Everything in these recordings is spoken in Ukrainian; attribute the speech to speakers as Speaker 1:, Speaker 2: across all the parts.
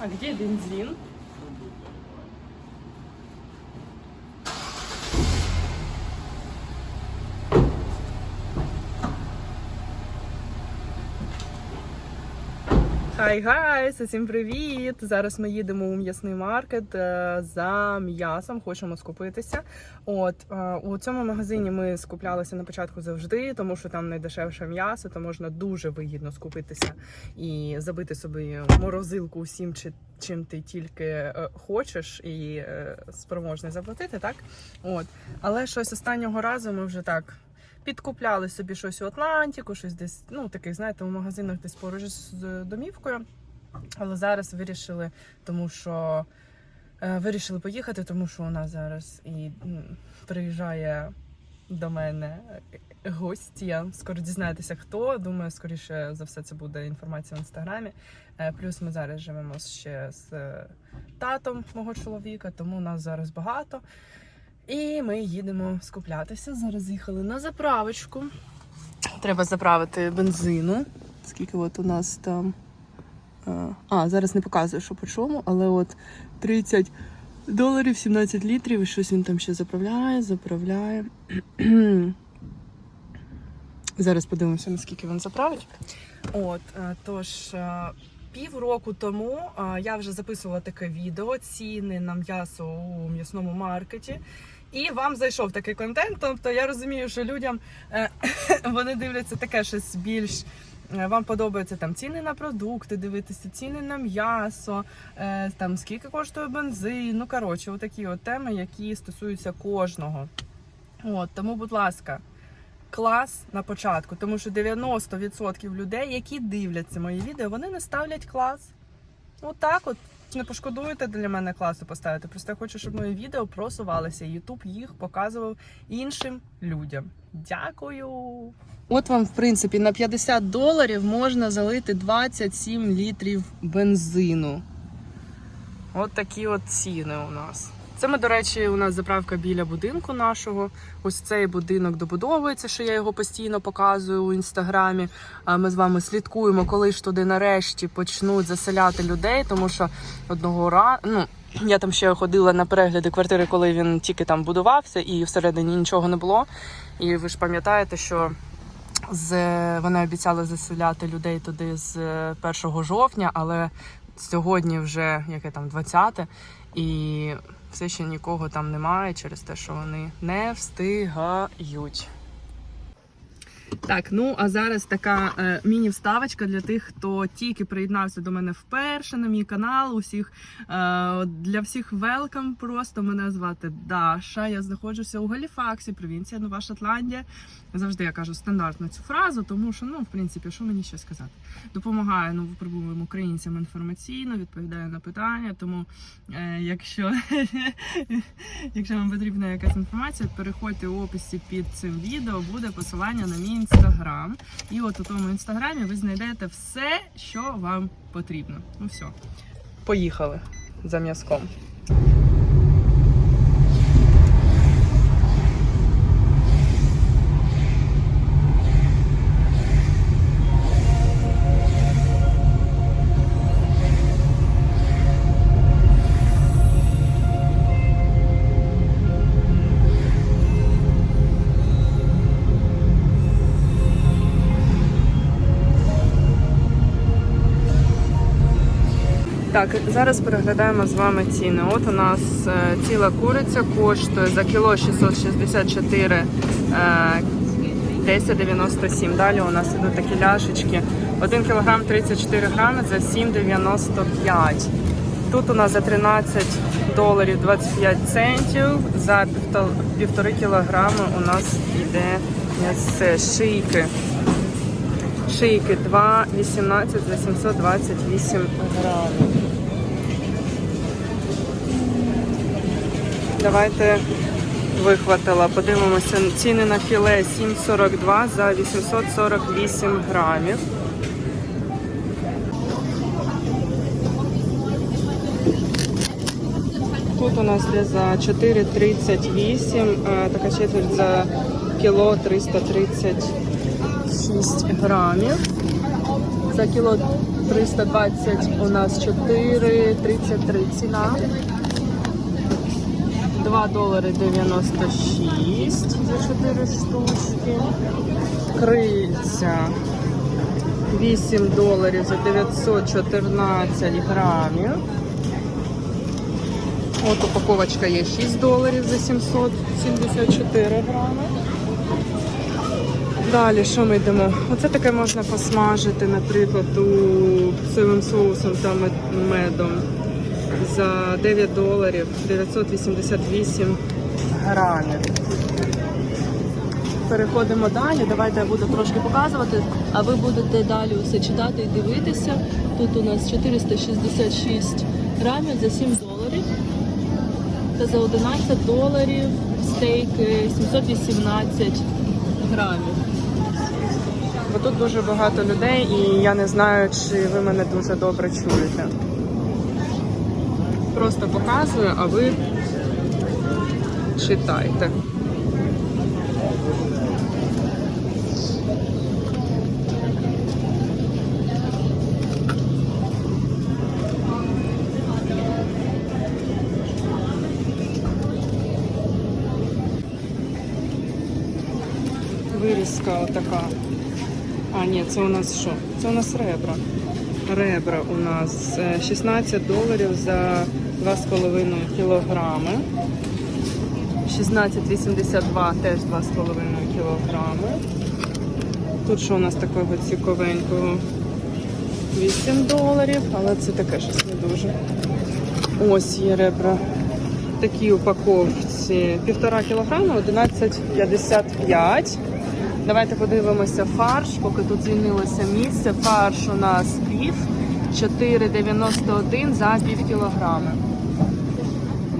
Speaker 1: А где бензин? Хай гайс, усім привіт! Зараз ми їдемо у м'ясний маркет е, за м'ясом, хочемо скупитися. От е, у цьому магазині ми скуплялися на початку завжди, тому що там найдешевше м'ясо, то можна дуже вигідно скупитися і забити собі морозилку усім, чи чим ти тільки е, хочеш і спроможний заплатити, так? От, але щось останнього разу ми вже так. Підкупляли собі щось у Атлантіку, щось десь, ну таких, знаєте, у магазинах десь поруч з домівкою. Але зараз вирішили, тому що е, вирішили поїхати, тому що у нас зараз і приїжджає до мене гостя. Скоро дізнаєтеся, хто. Думаю, скоріше за все, це буде інформація в інстаграмі. Е, плюс ми зараз живемо ще з е, татом мого чоловіка, тому нас зараз багато. І ми їдемо скуплятися. Зараз їхали на заправочку. Треба заправити бензину. Скільки от у нас там. е, А, зараз не показую, що по чому, але от 30 доларів, 17 літрів, і щось він там ще заправляє, заправляє. Зараз подивимося, наскільки він заправить. От, е, тож. е, Півроку тому е, я вже записувала таке відео ціни на м'ясо у м'ясному маркеті. І вам зайшов такий контент. Тобто я розумію, що людям е, вони дивляться таке щось більш. е, Вам подобаються там ціни на продукти, дивитися ціни на м'ясо, е, там скільки коштує бензин. Ну коротше, отакі от теми, які стосуються кожного. От тому, будь ласка, клас на початку, тому що 90% людей, які дивляться мої відео, вони не ставлять клас. Отак от. Не пошкодуєте для мене класу поставити. Просто я хочу, щоб мої відео просувалися. Ютуб їх показував іншим людям. Дякую. От вам, в принципі, на 50 доларів можна залити 27 літрів бензину. От такі от ціни у нас. Це ми, до речі, у нас заправка біля будинку нашого. Ось цей будинок добудовується, що я його постійно показую у інстаграмі. Ми з вами слідкуємо, коли ж туди нарешті почнуть заселяти людей, тому що одного разу, ну я там ще ходила на перегляди квартири, коли він тільки там будувався, і всередині нічого не було. І ви ж пам'ятаєте, що з вони обіцяли заселяти людей туди з е, 1 жовтня, але сьогодні вже яке там 20 і все ще нікого там немає через те, що вони не встигають. Так, ну а зараз така е, міні-вставочка для тих, хто тільки приєднався до мене вперше на мій канал. Усіх е, для всіх велкам. Просто мене звати Даша. Я знаходжуся у Галіфаксі, провінція Нова Шотландія. Завжди я кажу стандартно цю фразу, тому що ну, в принципі, що мені ще сказати? Допомагаю новоприбулим українцям інформаційно, відповідаю на питання. Тому, е, якщо, якщо вам потрібна якась інформація, переходьте у описі під цим відео, буде посилання на мій інстаграм. І от у тому інстаграмі ви знайдете все, що вам потрібно. Ну все, поїхали за м'язком. Так, зараз переглядаємо з вами ціни. От у нас е, ціла куриця коштує за кіло 664 е, 10,97. Далі у нас ідуть такі ляшечки. 1 кілограм 34 грами за 7,95. Тут у нас за 13 доларів 25 центів. За півтор- півтори кілограми у нас йде м'ясце шийки. Шийки 2,18 за 728 грамів. Давайте вихватила. Подивимося ціни на філе 7,42 за 848 грамів. Тут у нас йде за 4,38, е, така четверть за кіло 336 грамів. За кіло 320 у нас 4,33 ціна. 2 долари 96 за 4 штучки. Крильця 8 доларів за 914 грамів. От упаковочка є 6 доларів за 774 грами. Далі, що ми йдемо? Оце таке можна посмажити, наприклад, у сивим соусом та медом за 9 доларів 988 грамів. Переходимо далі. Давайте я буду трошки показувати.
Speaker 2: А ви будете далі усе читати і дивитися. Тут у нас 466 грамів за 7 доларів. Та за 11 доларів стейки 718 грамів.
Speaker 1: Бо тут дуже багато людей, і я не знаю, чи ви мене дуже добре чуєте. Просто показую, а ви читайте. Вирізка отака. А, ні, це у нас що? Це у нас ребра. Ребра у нас е, 16 доларів за 2,5 кілограми. 16,82 теж 2,5 кілограми. Тут що у нас такого цікавенького? 8 доларів, але це таке щось не дуже. Ось є ребра. Такі упаковці 1,5 кілограма, 11,55. Давайте подивимося фарш, поки тут звільнилося місце. Фарш у нас пів 4,91 за пів кілограми.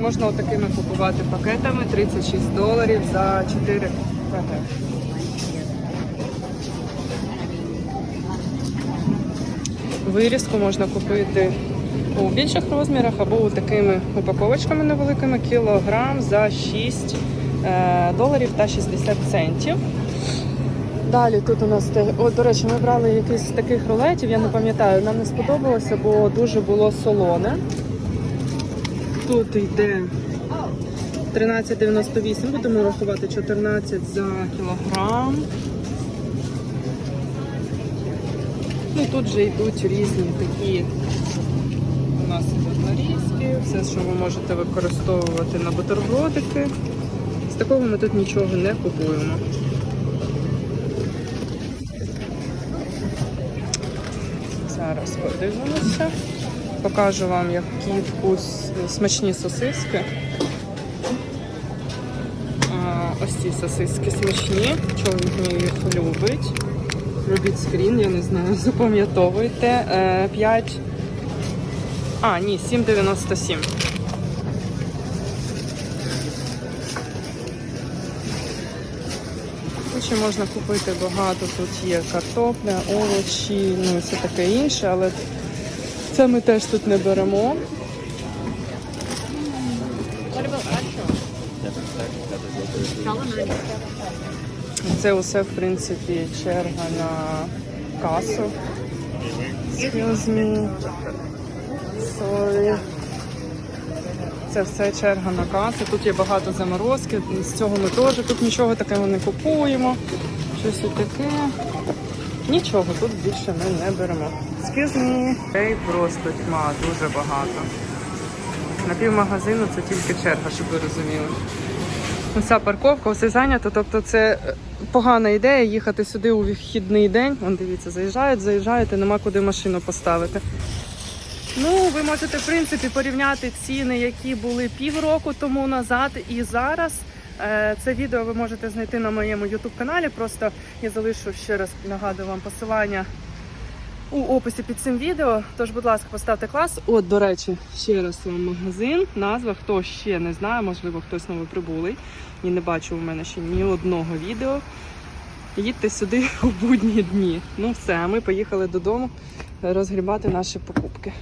Speaker 1: Можна отакими купувати пакетами 36 доларів за 4 пакети. Вирізку можна купити у більших розмірах або у такими упаковочками невеликими кілограм за 6 е, доларів та 60 центів. Далі тут у нас О, до речі, ми брали якийсь з таких рулетів, я не пам'ятаю, нам не сподобалося, бо дуже було солоне. Тут йде 13,98, будемо рахувати 14 за кілограм. Ну тут же йдуть різні такі у нас нарізки, все, що ви можете використовувати на бутербродики. З такого ми тут нічого не купуємо. Зараз подивимося. Покажу вам, які вкус смачні сосиски. Ось ці сосиски смачні. Чоловік їх любить. Робіть скрін, я не знаю, запам'ятовуйте. Е, 5. А, ні, 7,97. Ще можна купити багато. Тут є картопля, овочі, ну і все таке інше, але це ми теж тут не беремо. Це усе, в принципі, черга на касу. Excuse me. Sorry. Це все черга на касу. Тут є багато заморозки. З цього ми теж тут нічого такого не купуємо. Щось таке. Нічого тут більше ми не беремо. Me. Ей, просто тьма, дуже багато. На півмагазину це тільки черга, щоб ви розуміли. Оця парковка, все зайнято. Тобто це е, погана ідея їхати сюди у вихідний день. Вон дивіться, заїжджають, заїжджають і нема куди машину поставити. Ну, ви можете, в принципі, порівняти ціни, які були півроку тому назад і зараз. Е, Це відео ви можете знайти на моєму YouTube каналі. Просто я залишу ще раз нагадую вам посилання у описі під цим відео. Тож, будь ласка, поставте клас. От, до речі, ще раз вам магазин. Назва, хто ще не знає, можливо, хтось новоприбулий і не бачив у мене ще ні одного відео. Їдьте сюди у будні дні. Ну все, ми поїхали додому розгрібати наші покупки.